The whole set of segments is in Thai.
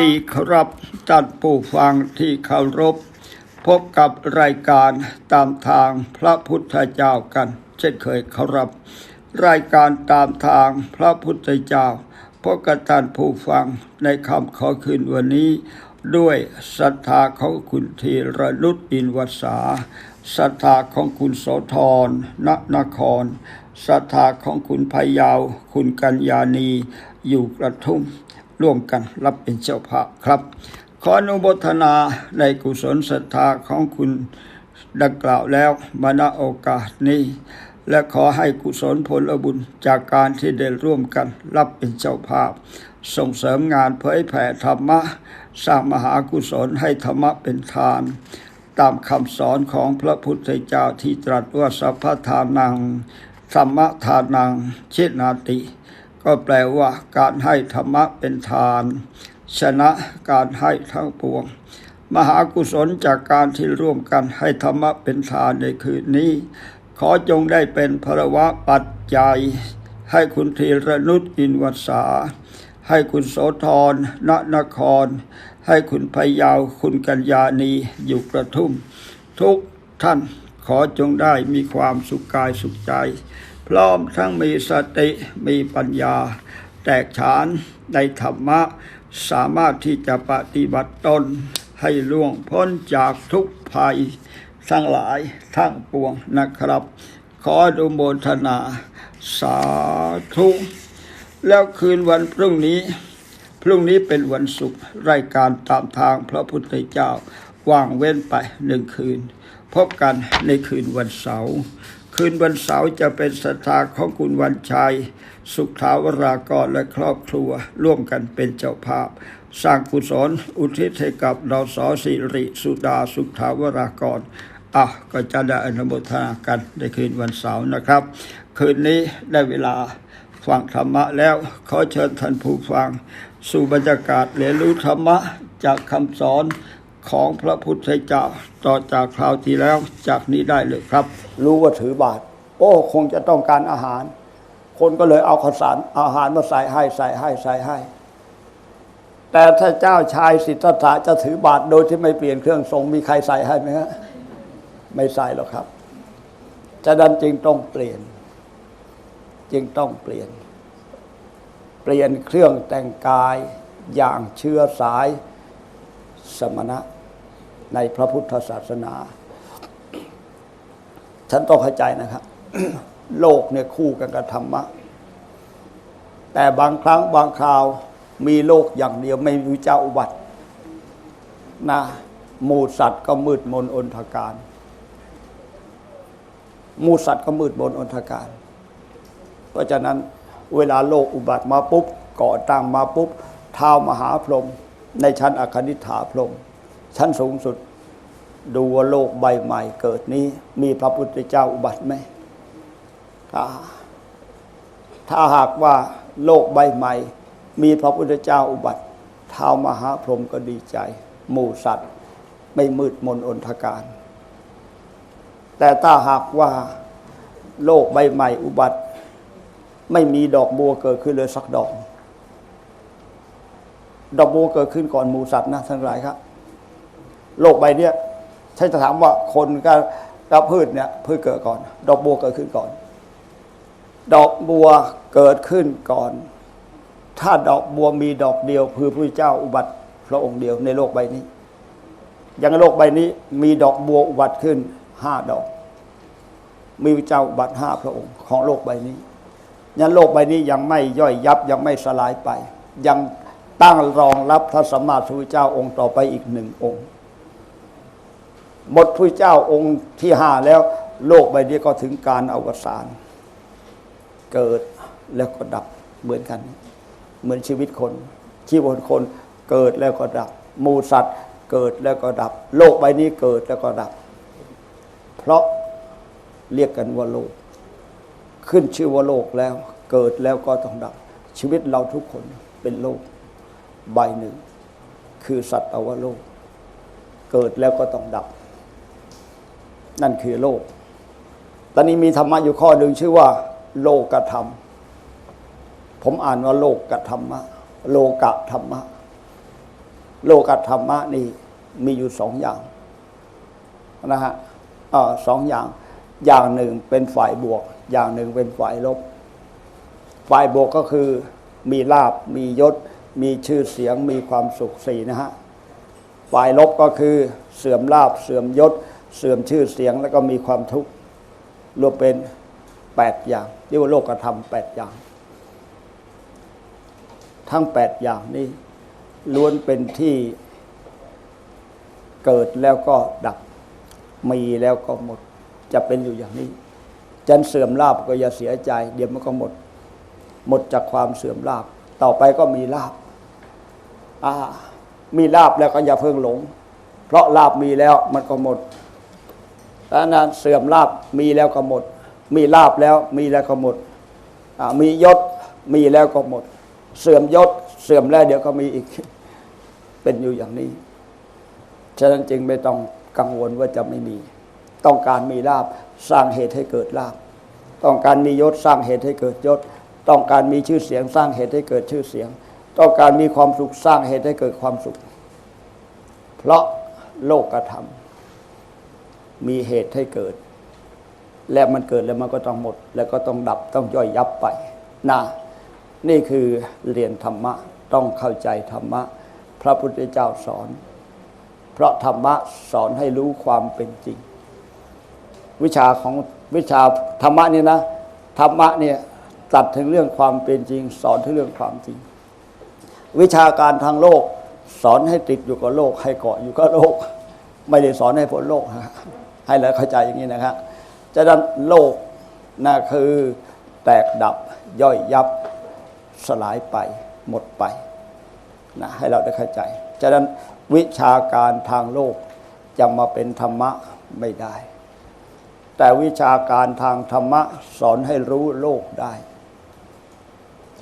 ดีครับท่านผู้ฟังที่เคารพ พบกับรายการตามทางพระพุทธเจ้ากัน เช่นเคยครับ รายการตามทางพระพุทธเจ้าพบกับท่านผู้ฟังในคำขอคืนวันนี้ ด้วยศรัทธาของคุณธีรนุชอินวสาศรัทธาของคุณโสธรณนครศรัทธาของคุณพยาว คุณกัญญาณี อยู่กระทุ่ม ร่วมกันรับเป็นเจ้าภาพครับ ขออนุโมทนาในกุศลศรัทธาของคุณดังกล่าวแล้วมาณโอกาสนี้ และขอให้กุศลผลบุญจากการที่ได้ร่วมกันรับเป็นเจ้าภาพ ส่งเสริมงานเผยแผ่ธรรมะ สร้างมหากุศลให้ธรรมะเป็นทาน ตามคำสอนของพระพุทธเจ้าที่ตรัสว่าสัพพทานังธรรมทานังเชินาติ ก็แปลว่าการให้ธรรมะเป็นทาน ชนะการให้ทั้งปวง มหากุศลจากการที่ร่วมกันให้ธรรมะเป็นทานในคืนนี้ ขอจงได้เป็นพระวะปัจจัย ให้คุณธีรนุชอินวสาให้คุณโสธรณนคร ให้คุณพยาว คุณกัญญาณีอยู่กระทุ่ม ทุกท่านขอจงได้มีความสุขกายสุขใจ พร้อมทั้งมีสติมีปัญญา แตกฉานในธรรมะ สามารถที่จะปฏิบัติตน ให้ล่วงพ้นจากทุกภัย ทั้งหลายทั้งปวงนะครับ ขออนุโมทนา สาธุ แล้วคืนวันพรุ่งนี้ พรุ่งนี้เป็นวันศุกร์รายการตามทางพระพุทธเจ้าว่างเว้นไปหนึ่งคืน พบกันในคืนวันเสาร์ คืนวันเสาร์จะเป็นศรัทธาของคุณวันชัย สุขถาวรากรและครอบครัว ร่วมกันเป็นเจ้าภาพ สร้างกุศลอุทิศให้กับดสอสิริสุดาสุขถาวรากรอะก็จะได้อนุโมทนากันในคืนวันเสาร์นะครับ คืนนี้ได้เวลาฟังธรรมะแล้ว ขอเชิญท่านผู้ฟัง สู่บรรยากาศเรียนรู้ธรรมะจากคำสอน ของพระพุทธเจ้าต่อจากคราวที่แล้วจากนี้ได้เลยครับ รู้ว่าถือบาตรโอ้คงจะต้องการอาหาร คนก็เลยเอาข้าวสารอาหารมาใส่ให้ใส่ให้ใส่ให้ แต่ถ้าเจ้าชายสิทธัตถะจะถือบาตรโดยที่ไม่เปลี่ยนเครื่องทรงมีใครใส่ให้ไหมฮะไม่ใส่หรอกครับฉะนั้นจึงต้องเปลี่ยน จึงต้องเปลี่ยน เปลี่ยนเครื่องแต่งกายอย่างเชื้อสายสมณะ ในพระพุทธศาสนา ฉันต้องเข้าใจนะครับ โลกเนี่ยคู่กันกับธรรมะ แต่บางครั้งบางคราวมีโลกอย่างเดียวไม่มีเจ้าอุบัตินะหมูสัตว์ก็มืดมนอนทการหมูสัตว์ก็มืดมนอนทการ เพราะฉะนั้นเวลาโลกอุบัติมาปุ๊บก่อตั้งมาปุ๊บเท้ามหาพรหมในชั้นอคณิฐาพรหม ชั้นสูงสุด ดูว่าโลกใบใหม่เกิดนี้ มีพระพุทธเจ้าอุบัติไหมถ้าถ้าหากว่าโลกใบใหม่ มีพระพุทธเจ้าอุบัติท้ามหาพรหมก็ดีใจหมู่สัตว์ ไม่มืดมนอนทการ แต่ถ้าหากว่าโลกใบใหม่อุบัติ ไม่มีดอกบัวเกิดขึ้นเลยสักดอก ดอกบัวเกิดขึ้นก่อนหมูสัตว์นะทั้งหลายครับ โลกใบเนี้ยฉันจะถามว่าคนกับกับพืชเนี่ยพืชเกิดก่อน ดอกบัวเกิดขึ้นก่อน ดอกบัวเกิดขึ้นก่อน ถ้าดอกบัวมีดอกเดียวคือพระเจ้าอุบัติพระองค์เดียวในโลกใบนี้ย่างโลกใบนี้มีดอกบัวอุบัติขึ้นห้าดอก มีพระเจ้าอุบัติห้าพระองค์ของโลกใบนี้ยันโลกใบนี้ยังไม่ย่อยยับยังไม่สลายไป ยังตั้งรองรับพระสัมมาสัมพุทธเจ้าองค์ต่อไปอีกหนึ่งองค์ หมดพระเจ้าองค์ที่ห้าแล้ว โลกใบนี้ก็ถึงการอวสาน เกิดแล้วก็ดับเหมือนกัน เหมือนชีวิตคน ชีวิตคนเกิดแล้วก็ดับหมูสัตว์เกิดแล้วก็ดับ โลกใบนี้เกิดแล้วก็ดับ เพราะเรียกกันว่าโลก ขึ้นชื่อว่าโลกแล้ว เกิดแล้วก็ต้องดับ ชีวิตเราทุกคนเป็นโลก ใบหนึ่ง คือสัตว์อวโลก เกิดแล้วก็ต้องดับ นั่นคือโลก ตอนนี้มีธรรมะอยู่ข้อหนึ่งชื่อว่า โลกธรรม ผมอ่านว่าโลกธรรมะ โลกธรรมะ โลกธรรมะนี่มีอยู่สองอย่างนะฮะสองอย่าง อย่างหนึ่งเป็นฝ่ายบวก อย่างหนึ่งเป็นฝ่ายลบ ฝ่ายบวกก็คือมีลาบ มียศ มีชื่อเสียง มีความสุขสี่นะฮะ ฝ่ายลบก็คือเสื่อมลาบ เสื่อมยศ เสื่อมชื่อเสียงแล้วก็มีความทุกข์รวมเป็นแปดอย่างเรียกว่าโลกธรรมแปดอย่าง ทั้งแปดอย่างนี้ล้วนเป็นที่เกิดแล้วก็ดับ มีแล้วก็หมด จะเป็นอยู่อย่างนี้จันเสื่อมลาบก็อย่าเสียใจ เดี๋ยวมันก็หมด หมดจากความเสื่อมลาบ ต่อไปก็มีลาบอ่ามีลาบแล้วก็อย่าเพิ่งหลง เพราะลาบมีแล้วมันก็หมด แล้วนั้นเสื่อมลาบมีแล้วก็หมด มีลาบแล้วมีแล้วก็หมดมียศมีแล้วก็หมด เสื่อมยศเสื่อมแล้วเดี๋ยวก็มีอีกเป็นอยู่อย่างนี้ ฉะนั้นจึงไม่ต้องกังวลว่าจะไม่มี ต้องการมีลาบสร้างเหตุให้เกิดลาบต้องการมียศสร้างเหตุให้เกิดยศ ต้องการมีชื่อเสียงสร้างเหตุให้เกิดชื่อเสียง ต้องการมีความสุขสร้างเหตุให้เกิดความสุข เพราะโลกธรรม มีเหตุให้เกิด และมันเกิดแล้วมันก็ต้องหมด แล้วก็ต้องดับต้องย่อยยับไปนะนี่คือเรียนธรรมะต้องเข้าใจธรรมะ พระพุทธเจ้าสอน เพราะธรรมะสอนให้รู้ความเป็นจริง วิชาของวิชาธรรมะนี่นะธรรมะเนี่ยตัดถึงเรื่องความเป็นจริง สอนถึงเรื่องความจริง วิชาการทางโลก สอนให้ติดอยู่กับโลก ให้เกาะอยู่กับโลก ไม่ได้สอนให้พ้นโลกนะ ให้เราเข้าใจอย่างนี้นะครับจะนั้นโลกน่ะคือแตกดับย่อยยับสลายไปหมดไปนะให้เราได้เข้าใจฉะนั้นวิชาการทางโลกจะมาเป็นธรรมะไม่ได้ แต่วิชาการทางธรรมะสอนให้รู้โลกได้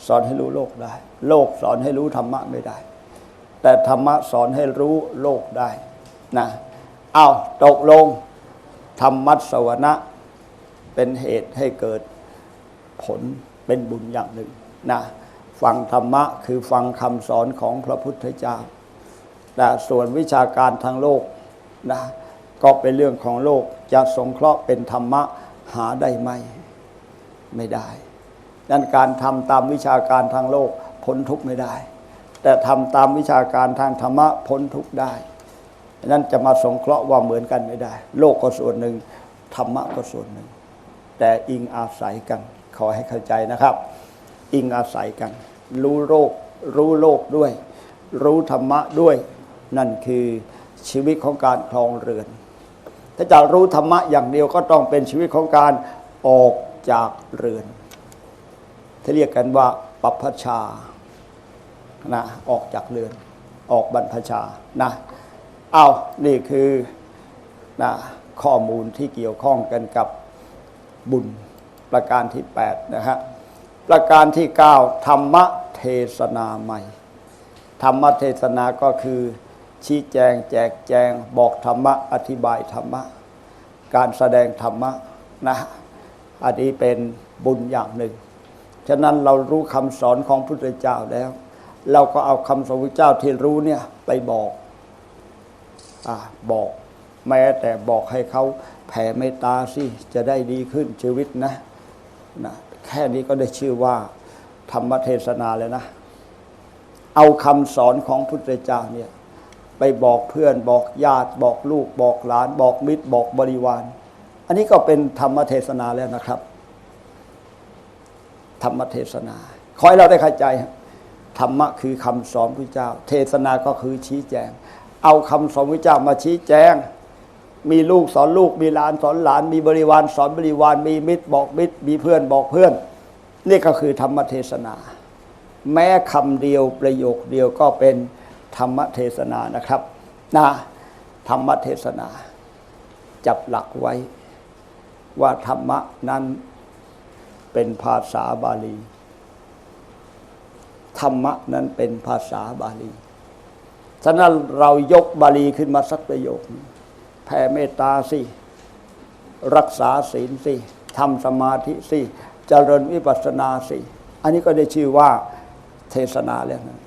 สอนให้รู้โลกได้ โลกสอนให้รู้ธรรมะไม่ได้ แต่ธรรมะสอนให้รู้โลกได้นะเอาตกลง ธรรมัสวนะเป็นเหตุให้เกิดผลเป็นบุญอย่างหนึ่งนะฟังธรรมะคือฟังคำสอนของพระพุทธเจ้านะส่วนวิชาการทางโลกนะก็เป็นเรื่องของโลกจะสงเคราะห์เป็นธรรมะหาได้ไหมไม่ได้ดังการทำตามวิชาการทางโลกพ้นทุกข์ไม่ได้ แต่ทำตามวิชาการทางธรรมะพ้นทุกข์ได้ นั้นจะมาสงเคราะห์ว่าเหมือนกันไม่ได้ โลกก็ส่วนหนึ่งธรรมะก็ส่วนหนึ่ง แต่อิงอาศัยกัน ขอให้เข้าใจนะครับ อิงอาศัยกัน รู้โลกรู้โลกด้วย รู้ธรรมะด้วย นั่นคือชีวิตของการครองเรือน ถ้าจะรู้ธรรมะอย่างเดียวก็ต้องเป็นชีวิตของการออกจากเรือนที่เรียกกันว่าปัปพชานะออกจากเรือน ออกบรรพชานะ เอานี่คือนะข้อมูลที่เกี่ยวข้องกันกับบุญประการที่ 8 นะฮะ ประการที่ 9 ธรรมเทศนาใหม่ ธรรมเทศนาก็คือชี้แจงแจกแจงบอกธรรมะ อธิบายธรรมะ การแสดงธรรมะนะอันนี้เป็นบุญอย่างหนึ่ง ฉะนั้นเรารู้คำสอนของพระพุทธเจ้าแล้ว เราก็เอาคำสอนพระเจ้าที่รู้เนี่ยไปบอก อบอก แม้แต่บอกให้เขาแผ่เมตตาสิจะได้ดีขึ้นชีวิตนะนะแค่นี้ก็ได้ชื่อว่าธรรมเทศนาเลยนะ เอาคำสอนของพุทธเจ้าเนี่ยไปบอกเพื่อนบอกญาติบอกลูกบอกหลาน บอกมิตรบอกบริวาร อันนี้ก็เป็นธรรมเทศนาแล้วนะครับ ธรรมเทศนาขอให้เราได้เข้าใจ ธรรมะคือคำสอนพระเจ้า เทศนาก็คือชี้แจง เอาคำสอนพระเจ้ามาชี้แจง มีลูกสอนลูก มีหลานสอนหลาน มีบริวารสอนบริวาร มีมิตรบอกมิตร มีเพื่อนบอกเพื่อน นี่ก็คือธรรมเทศนา แม้คำเดียวประโยคเดียวก็เป็นธรรมเทศนานะครับนะธรรมเทศนา จับหลักไว้ ว่าธรรมะนั้นเป็นภาษาบาลี ธรรมะนั้นเป็นภาษาบาลี ฉะนั้นเรายกบาลีขึ้นมาสักประโยคหนึ่งแผ่เมตตาสิรักษาศีลสิทำสมาธิสิเจริญวิปัสสนาสิอันนี้ก็ได้ชื่อว่าเทศนาแล้วนะ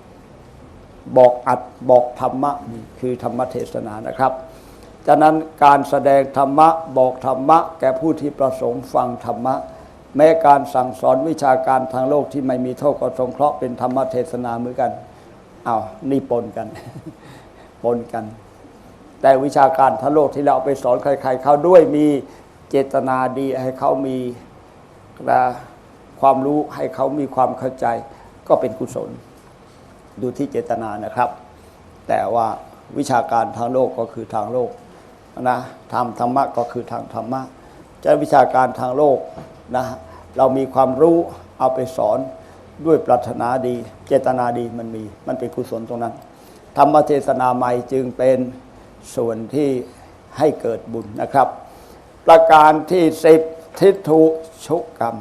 บอกอัดบอกธรรมะนี่คือธรรมเทศนานะครับฉะนั้นการแสดงธรรมะบอกธรรมะ แก่ผู้ที่ประสงค์ฟังธรรมะ แม้การสั่งสอนวิชาการทางโลกที่ไม่มีโทษก็สงเคราะห์เป็นธรรมเทศนาเหมือนกัน อ้าวนี่ปนกัน ปนกัน แต่วิชาการทางโลกที่เราไปสอนใคร ๆ เขาด้วยมีเจตนาดีให้เขามีนะความรู้ให้เขามีความเข้าใจ ก็เป็นกุศล ดูที่เจตนานะครับ แต่ว่าวิชาการทางโลกก็คือทางโลกนะทำธรรมะก็คือทางธรรมะจะวิชาการทางโลกนะเรามีความรู้เอาไปสอน ด้วยปรารถนาดี เจตนาดีมันมี มันเป็นกุศลตรงนั้น ธรรมเทศนาใหม่จึงเป็นส่วนที่ให้เกิดบุญนะครับ ประการที่สิบทิฏฐุชุกรรม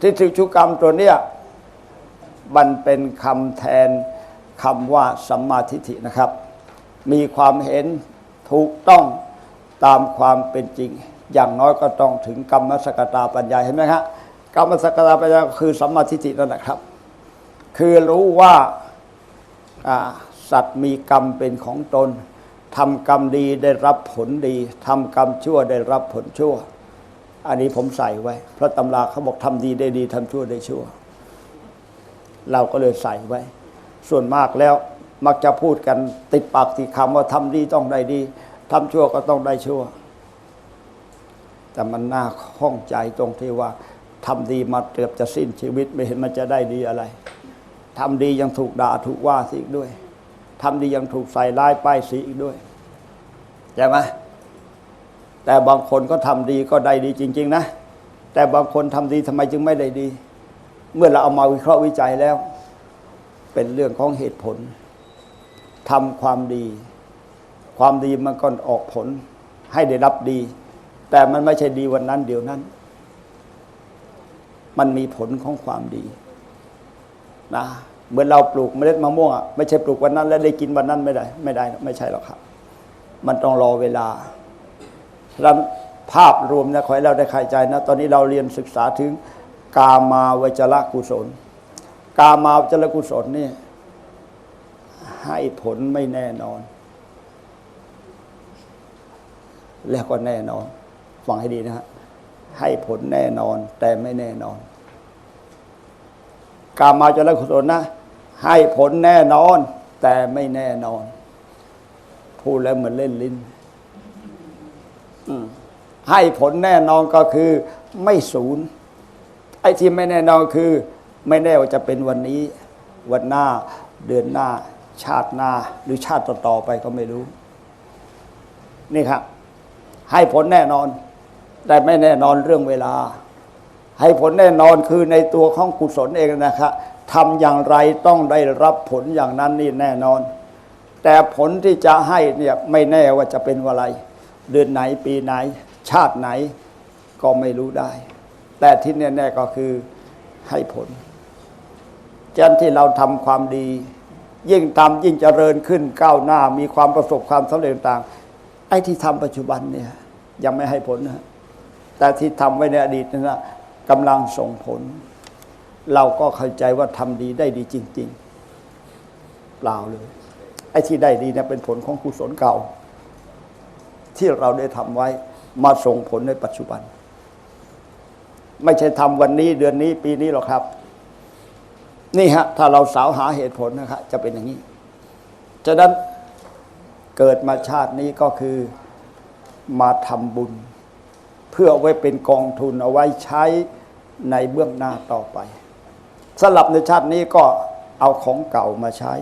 ทิฏฐุชุกรรมตัวเนี้ยมันเป็นคำแทนคำว่าสัมมาทิฏฐินะครับ มีความเห็นถูกต้องตามความเป็นจริง อย่างน้อยก็ต้องถึงกรรมสกตาปัญญาเห็นไหมครับ กรรมสกตาปัญญาคือสัมมาทิฏฐินั่นแหละครับ คือรู้ว่าอ่าสัตว์มีกรรมเป็นของตนทำกรรมดีได้รับผลดีทำกรรมชั่วได้รับผลชั่ว อันนี้ผมใส่ไว้ เพราะตำราเขาบอกทำดีได้ดีทำชั่วได้ชั่ว เราก็เลยใส่ไว้ ส่วนมากแล้วมักจะพูดกันติดปากติดคำว่าทำดีต้องได้ดีทำชั่วก็ต้องได้ชั่ว แต่มันน่าข้องใจตรงที่ว่า ทำดีมาเกือบจะสิ้นชีวิตไม่เห็นมันจะได้ดีอะไรทำดียังถูกด่าถูกว่าสิอีกด้วยทำดียังถูกใส่ร้ายป้ายสีอีกด้วยใช่ไหมแต่บางคนก็ทำดีก็ได้ดีจริง ๆ นะ แต่บางคนทำดีทำไมจึงไม่ได้ดี เมื่อเราเอามาวิเคราะห์วิจัยแล้ว เป็นเรื่องของเหตุผลทำความดี ความดีมันก็ออกผลให้ได้รับดี แต่มันไม่ใช่ดีวันนั้นเดี๋ยวนั้น มันมีผลของความดีนะเหมือนเราปลูกเมล็ดมะม่วงอะไม่ใช่ปลูกวันนั้น แล้วได้กินวันนั้นไม่ได้ ไม่ได้ไม่ใช่หรอกครับ มันต้องรอเวลาฉะนั้นภาพรวมนะขอให้เราได้ข้าใจนะ ตอนนี้เราเรียนศึกษาถึงกามาวจรกุศล กามาวจรกุศลนี่ให้ผลไม่แน่นอน แล้วก็แน่นอน ฟังให้ดีนะฮะ ให้ผลแน่นอน แต่ไม่แน่นอน กามาจรกุศลนะ ให้ผลแน่นอน แต่ไม่แน่นอน พูดแล้วเหมือนเล่นลิ้นให้ผลแน่นอนก็คือไม่ศูนย์ไอ้ที่ไม่แน่นอนคือ ไม่แน่ว่าจะเป็นวันนี้ วันหน้าเดือนหน้า ชาติหน้า หรือชาติต่อๆไปก็ไม่รู้ นี่ครับ ให้ผลแน่นอน แต่ไม่แน่นอนเรื่องเวลา ให้ผลแน่นอนคือในตัวของกุศลเองนะครับทำอย่างไรต้องได้รับผลอย่างนั้นนี่แน่นอน แต่ผลที่จะให้เนี่ยไม่แน่ว่าจะเป็นวันอะไร เดือนไหนปีไหน ชาติไหนก็ไม่รู้ได้ แต่ที่แน่ๆก็คือให้ผลจันที่เราทำความดี ยิ่งทำยิ่งเจริญขึ้นก้าวหน้า มีความประสบความสำเร็จต่างไอ้ที่ทำปัจจุบันเนี่ยยังไม่ให้ผลนะ แต่ที่ทำไว้ในอดีตนั่นนะกำลังส่งผล เราก็เข้าใจว่าทำดีได้ดีจริง ๆ เปล่าเลย ไอ้ที่ได้ดีเนี่ยเป็นผลของกุศลเก่า ที่เราได้ทำไว้มาส่งผลในปัจจุบัน ไม่ใช่ทำวันนี้เดือนนี้ปีนี้หรอกครับ นี่ฮะ ถ้าเราสาวหาเหตุผลนะครับจะเป็นอย่างนี้ฉะนั้นเกิดมาชาตินี้ก็คือมาทำบุญ เพื่อเอาไว้เป็นกองทุนเอาไว้ใช้ในเบื้องหน้าต่อไปสลับในชาตินี้ก็เอาของเก่ามาใช้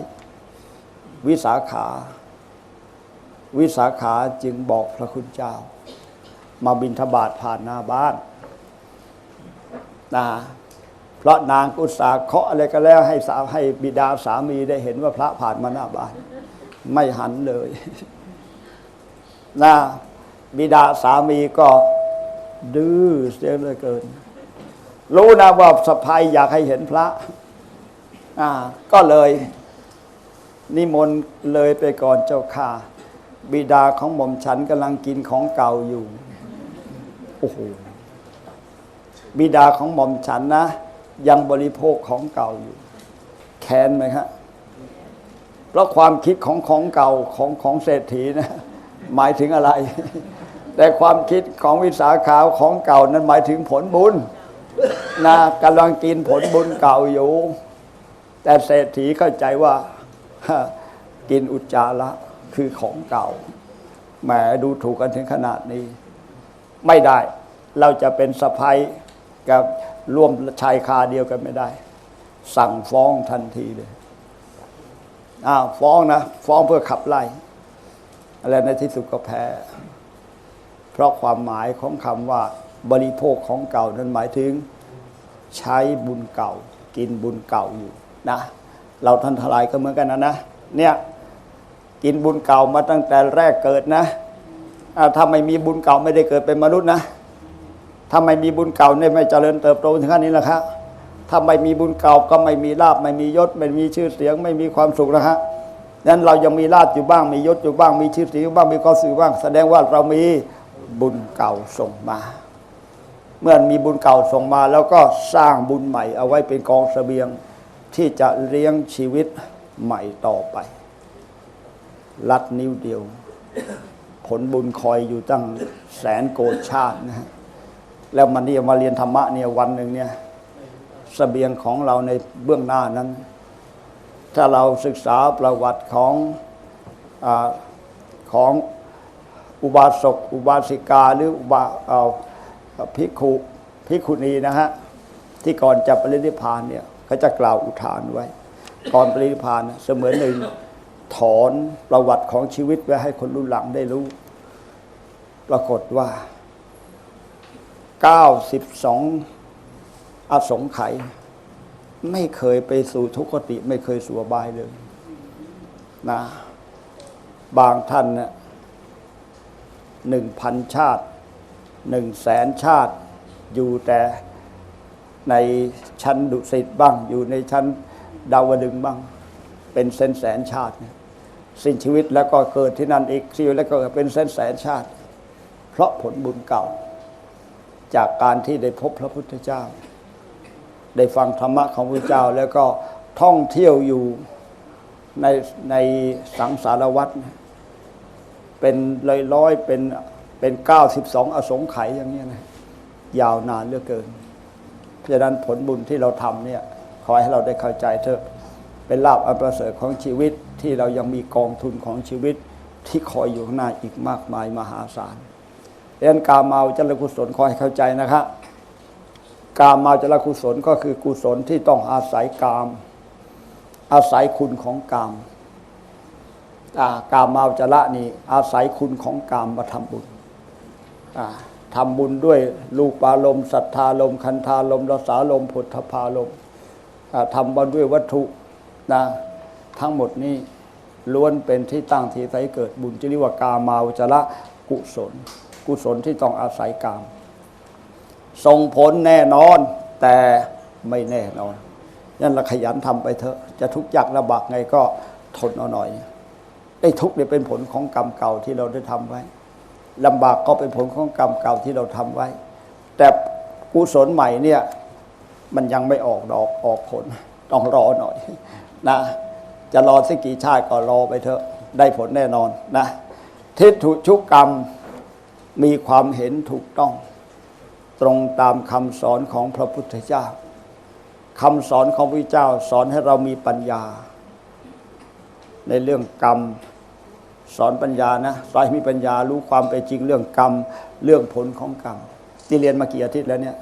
วิสาขา วิสาขาจึงบอกพระคุณเจ้า มาบินทบาทผ่านหน้าบ้านนะเพราะนางอุตสาเคาะอะไรก็แล้วให้สาวให้บิดาสามีได้เห็นว่าพระผ่านมาหน้าบ้าน ไม่หันเลยนะบิดาสามีก็ ดื้อเสียเหลือเกิน รู้นะว่าสะพายอยากให้เห็นพระ อ่า ก็เลย นิมนต์เลยไปก่อนเจ้าค่ะ บิดาของหม่อมฉันกำลังกินของเก่าอยู่โอ้โหบิดาของหม่อมฉันนะ ยังบริโภคของเก่าอยู่ แค้นไหมครับเพราะความคิดของของเก่าของของเศรษฐีนะ หมายถึงอะไร แต่ความคิดของวิสาขาของเก่านั้นหมายถึงผลบุญนะกำลังกินผลบุญเก่าอยู่ แต่เศรษฐีเข้าใจว่า กินอุจจาระคือของเก่าแหมดูถูกกันถึงขนาดนี้ ไม่ได้เราจะเป็นสะพ้ยกับร่วมชายคาเดียวกันไม่ได้ สั่งฟ้องทันทีเลยอ้าวฟ้องนะ ฟ้องเพื่อขับไล่อะไรในที่สุดก็แพ้ ราะความหมายของคำว่าบริโภคของเก่านั้นหมายถึง ใช้บุญเก่า กินบุญเก่าอยู่นะเราท่านทลายก็เหมือนกันนะนะเนี่ยกินบุญเก่ามาตั้งแต่แรกเกิดนะถ้าไม่มีบุญเก่าไม่ได้เกิดเป็นมนุษย์นะถ้าไม่มีบุญเก่าเนี่ยไม่เจริญเติบโตถึงขั้นนี้แหละครับถ้าไม่มีบุญเก่าก็ไม่มีลาบไม่มียศ ไม่มีชื่อเสียง ไม่มีความสุขนะฮะนั้นเรายังมีลาบอยู่บ้างมียศอยู่บ้างมีชื่อเสียงอยู่บ้างมีความสุขบ้าง แสดงว่าเรามี บุญเก่าส่งมา เมื่อมีบุญเก่าส่งมา แล้วก็สร้างบุญใหม่ เอาไว้เป็นกองเสบียงที่จะเลี้ยงชีวิตใหม่ต่อไป ลัดนิ้วเดียว ผลบุญคอยอยู่ตั้งแสนโกดชาตินะแล้วมันนี่มาเรียนธรรมะเนี่ยวันหนึ่งเนี่ยเสบียงของเราในเบื้องหน้านั้น ถ้าเราศึกษาประวัติของอของ อุบาสก อุบาสิกาหรืออุบาเอาภิกขุภิกขุณีนะฮะที่ก่อนจะปรินิพานเนี่ยเขาจะกล่าวอุทานไว้ ก่อนปรินิพานเสมือนหนึ่งถอนประวัติของชีวิตไว้ให้คนรุ่นหลังได้รู้ ปรากฏว่า 92 อสงไขยไม่เคยไปสู่ทุกขติ ไม่เคยสู่บายเลยนะบางท่านเนี่ย หนึ่งพันชาติหนึ่งแสนชาติอยู่แต่ในชั้นดุสิตบ้าง อยู่ในชั้นดาวดึงบ้าง เป็นแสนแสนชาติ สิ้นชีวิตแล้วก็เกิดที่นั่นอีกชีวิตแล้วก็เป็นแสนแสนชาติ เพราะผลบุญเก่า จากการที่ได้พบพระพุทธเจ้า ได้ฟังธรรมะของพระเจ้าแล้วก็ท่องเที่ยวอยู่ในในสังสารวัฏนะ เป็นร้อยร้อยๆเป็นเป็นเก้าสิบสองอสงไขยอย่างนี้นะยาวนานเหลือเกิน เพราะฉะนั้นผลบุญที่เราทำเนี่ยขอให้เราได้เข้าใจเถอะเป็นลาภอันประเสริฐของชีวิตที่เรายังมีกองทุนของชีวิตที่คอยอยู่ข้างหน้าอีกมากมายมหาศาลดังนั้นกาเมาจรกุศลขอให้เข้าใจนะครับกาเมาจรกุศลก็คือกุศลที่ต้องอาศัยกาม อาศัยคุณของกาม กามเมาจระนี่อาศัยคุณของกามมาทำบุญอ่าทำบุญด้วยลูปาลมศรัทธาลมคันธาลมรสาลมพุทธพาลมอ่าทำบุญด้วยวัตถุนะทั้งหมดนี้ล้วนเป็นที่ตั้งที่ใสเกิดบุญจะเรียกว่ากามาวจระกุศล กุศลที่ต้องอาศัยกาม ส่งผลแน่นอนแต่ไม่แน่นอนนั่นเราขยันทำไปเถอะ จะทุกข์ยากลำบากไงก็ทนเอาหน่อย ได้ทุกข์เนี่ยเป็นผลของกรรมเก่าที่เราได้ทำไว้ลำบากก็เป็นผลของกรรมเก่าที่เราทำไว้ แต่กุศลใหม่เนี่ย มันยังไม่ออกดอกออกผล ต้องรอหน่อยนะ จะรอสักกี่ชาติก็รอไปเถอะได้ผลแน่นอนนะทิฏฐุชุกกรรมมีความเห็นถูกต้อง ตรงตามคำสอนของพระพุทธเจ้าคำสอนของพระเจ้าสอนให้เรามีปัญญา ในเรื่องกรรม สอนปัญญานะสอนให้มีปัญญารู้ความเป็นจริงเรื่องกรรม เรื่องผลของกรรมที่เรียนมากี่อาทิตย์แล้วเนี่ย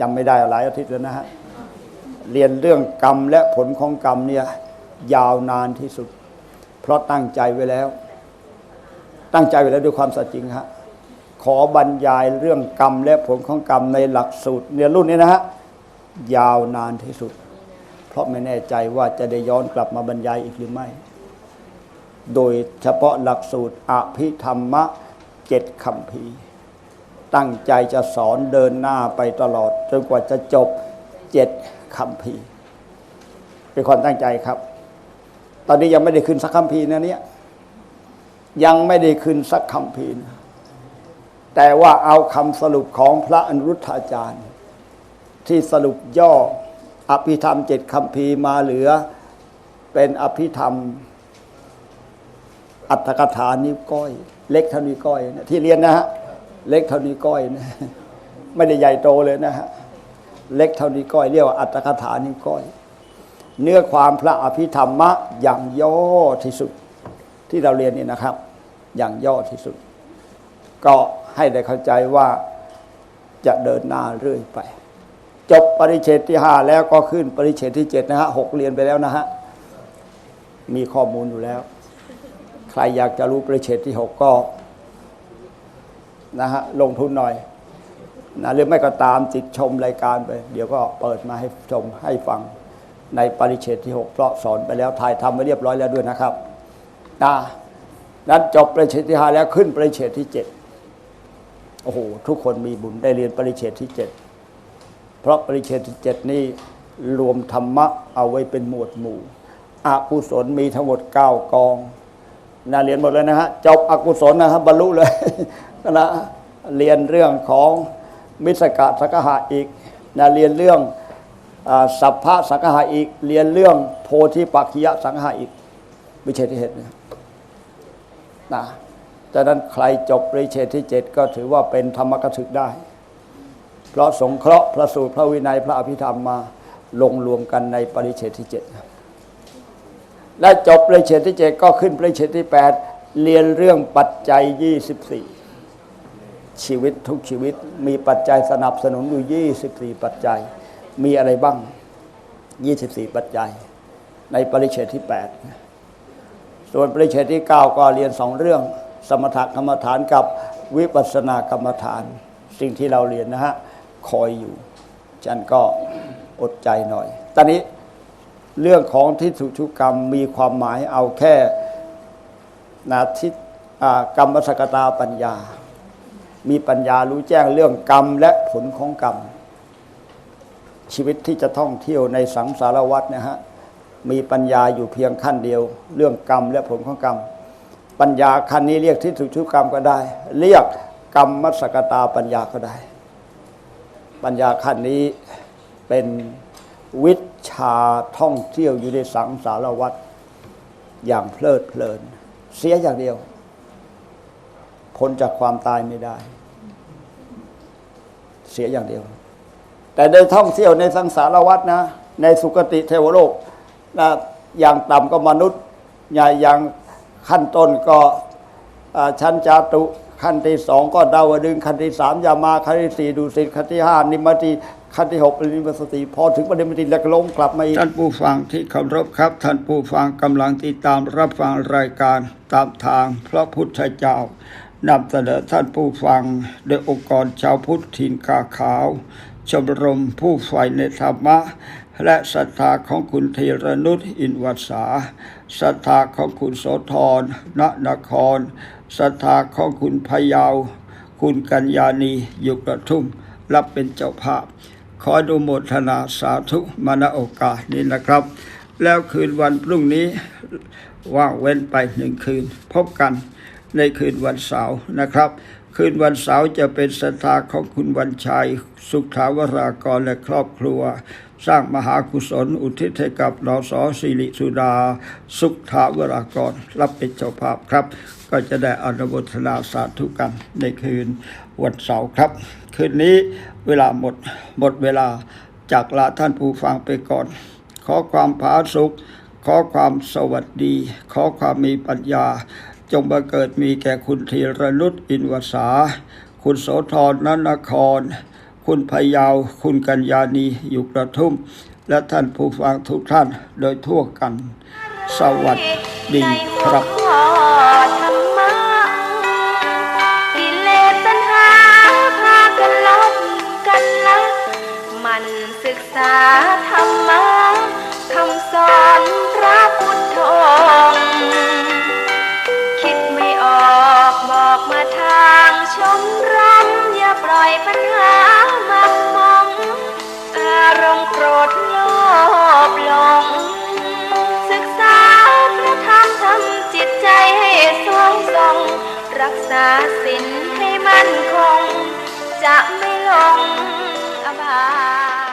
จำไม่ได้หลายอาทิตย์แล้วนะฮะเรียนเรื่องกรรมและผลของกรรมเนี่ยยาวนานที่สุด เพราะตั้งใจไว้แล้ว ตั้งใจไว้แล้วด้วยความสัตย์จริงฮะขอบรรยายเรื่องกรรมและผลของกรรมในหลักสูตรเรียรุ่นนี้นะฮะยาวนานที่สุด เพราะไม่แน่ใจว่าจะได้ย้อนกลับมาบรรยายอีกหรือไม่ โดยเฉพาะหลักสูตรอภิธรรมะเจ็ดคำพีร์ตั้งใจจะสอนเดินหน้าไปตลอด จนกว่าจะจบเจ็ดคำพีร์เป็นความตั้งใจครับ ตอนนี้ยังไม่ได้ขึ้นสักคำพีร์นะเนี่ยยังไม่ได้ขึ้นสักคำพีร์นะแต่ว่าเอาคำสรุปของพระอนุรุทธาจารย์ ที่สรุปย่อ อภิธรรมเจ็ดคำพีมาเหลือ เป็นอภิธรรม อัตถกถานิ้วก้อย เล็กเท่านิ้วก้อยนะที่เรียนนะฮะเล็กเท่านิ้วก้อยนะไม่ได้ใหญ่โตเลยนะฮะเล็กเท่านิ้วก้อยเรียกว่าอัตถกถานิ้วก้อย เนื้อความพระอภิธรรมะอย่างย่อที่สุดที่เราเรียนนี่นะครับ อย่างย่อที่สุด ก็ให้ได้เข้าใจว่าจะเดินหน้าเรื่อยไป จบปริเฉดที่ห้าแล้วก็ขึ้นปริเฉดที่เจ็ดนะฮะหกเรียนไปแล้วนะฮะ มีข้อมูลอยู่แล้ว ใครอยากจะรู้ปริเฉดที่หกก็นะฮะลงทุนหน่อยนะหรือไม่ก็ตามติดชมรายการไป เดี๋ยวก็เปิดมาให้ชมให้ฟังในปริเฉดที่หกเพราะสอนไปแล้วถ่ายทำไปเรียบร้อยแล้วด้วยนะครับนะนั้นจบปริเฉดที่ห้าแล้วขึ้นปริเฉดที่เจ็ดโอ้โหทุกคนมีบุญได้เรียนปริเฉดที่เจ็ด เพราะปริเชดที่เจ็ดนี่รวมธรรมะเอาไว้เป็นหมวดหมู่อกุศลมีทั้งหมดเก้ากองน่าเรียนหมดเลยนะฮะจบอกุศลนะครับบรรลุเลยนะเรียนเรื่องของมิสกะสักหะอีกนะเรียนเรื่องอสัพพะสังหะอีก เรียนเรื่องโพธิปักขิยะสังหะอีกวิเชษที่เหตุนะนะจากนั้นใครจบปริเชษที่เจ็ดก็ถือว่าเป็นธรรมกถึกได้ เพราะสงเคราะห์พระสูตรพระวินัยพระอภิธรรมมาลงรวมกันในปริเฉดที่เจ็ดและจบปริเฉดที่เจ็ดก็ขึ้นปริเฉดที่แปดเรียนเรื่องปัจจัยยี่สิบสี่ชีวิตทุกชีวิตมีปัจจัยสนับสนุนอยู่ยี่สิบสี่ปัจจัย มีอะไรบ้างยี่สิบสี่ปัจจัย ในปริเฉดที่แปดส่วนปริเฉดที่เก้าก็เรียนสองเรื่อง สมถกรรมฐานกับวิปัสสนากรรมฐาน สิ่งที่เราเรียนนะฮะ คอยอยู่ ฉันก็อดใจหน่อย ตอนนี้เรื่องของทิฏฐุชุกรรมมีความหมายเอาแค่นาทิฏอ่ากรรมสกตาปัญญา มีปัญญารู้แจ้งเรื่องกรรมและผลของกรรม ชีวิตที่จะท่องเที่ยวในสังสารวัฏเนะฮะมีปัญญาอยู่เพียงขั้นเดียว เรื่องกรรมและผลของกรรม ปัญญาขั้นนี้เรียกทิฏฐุชุกรรมก็ได้ เรียกกรรมมัสกตาปัญญาก็ได้ ปัญญาขั้นนี้เป็นวิชาท่องเที่ยวอยู่ในสังสารวัฏอย่างเพลิดเพลิน เสียอย่างเดียว พ้นจากความตายไม่ได้ เสียอย่างเดียว แต่ได้ท่องเที่ยวในสังสารวัฏนะ ในสุคติเทวโลกนะอย่างต่ำก็มนุษย์ใหญ่อย่างขั้นต้นก็ชั้นจาตุ ขั้นที่สองก็ดาวดึงขั้นที่สามยามาขั้นที่สี่ดุสิตขั้นที่ห้านิมติขั้นที่หกปรินิพพสติ พอถึงปรินิพพสติแล้วก็ลงกลับมาอีกท่านผู้ฟังที่เคารพครับ ท่านผู้ฟังกำลังติดตามรับฟังรายการตามทางพระพุทธเจ้านำเสนอท่านผู้ฟังโดยองค์กรชาวพุทธถิ่นกาขาว ชมรมผู้ใฝ่ในธรรมะ และศรัทธาของคุณธีรนุชอินวัสาศรัทธาของคุณโสธรณนคร ศรัทธาของคุณพยาว คุณกัญญาณีอยู่กระทุ่ม รับเป็นเจ้าภาพ ขออนุโมทนาสาธุมาณโอกาสนี้นะครับ แล้วคืนวันพรุ่งนี้ว่างเว้นไปหนึ่งคืน พบกันในคืนวันเสาร์นะครับ คืนวันเสาร์จะเป็นศรัทธาของคุณวันชัย สุขาวรากรและครอบครัว สร้างมหากุศลอุทิศให้กับนสสิริสุดา สุขาวรากรรับเป็นเจ้าภาพครับ ก็จะได้อนุโมทนาสาธุกันในคืนวันเสาร์ครับ คืนนี้เวลาหมดหมดเวลาจากลาท่านผู้ฟังไปก่อน ขอความผาสุข ขอความสวัสดี ขอความมีปัญญา จงบังเกิดมีแก่คุณธีรนุชอินวสา คุณโสธรนนคร คุณพยาว คุณกัญญาณีอยู่กระทุ่ม และท่านผู้ฟังทุกท่านโดยทั่วกัน สวัสดีครับาธรรมะคำสอนพระพุทธองค์คิดไม่ออกบอกมาทางชมรมอย่าปล่อยปัญหามักมองอารมณ์โกรธโลภหลง ศึกษาพระธรรมทำจิตใจให้สวงทรงรักษาศีลให้มั่นคง จะไม่หลงอบาย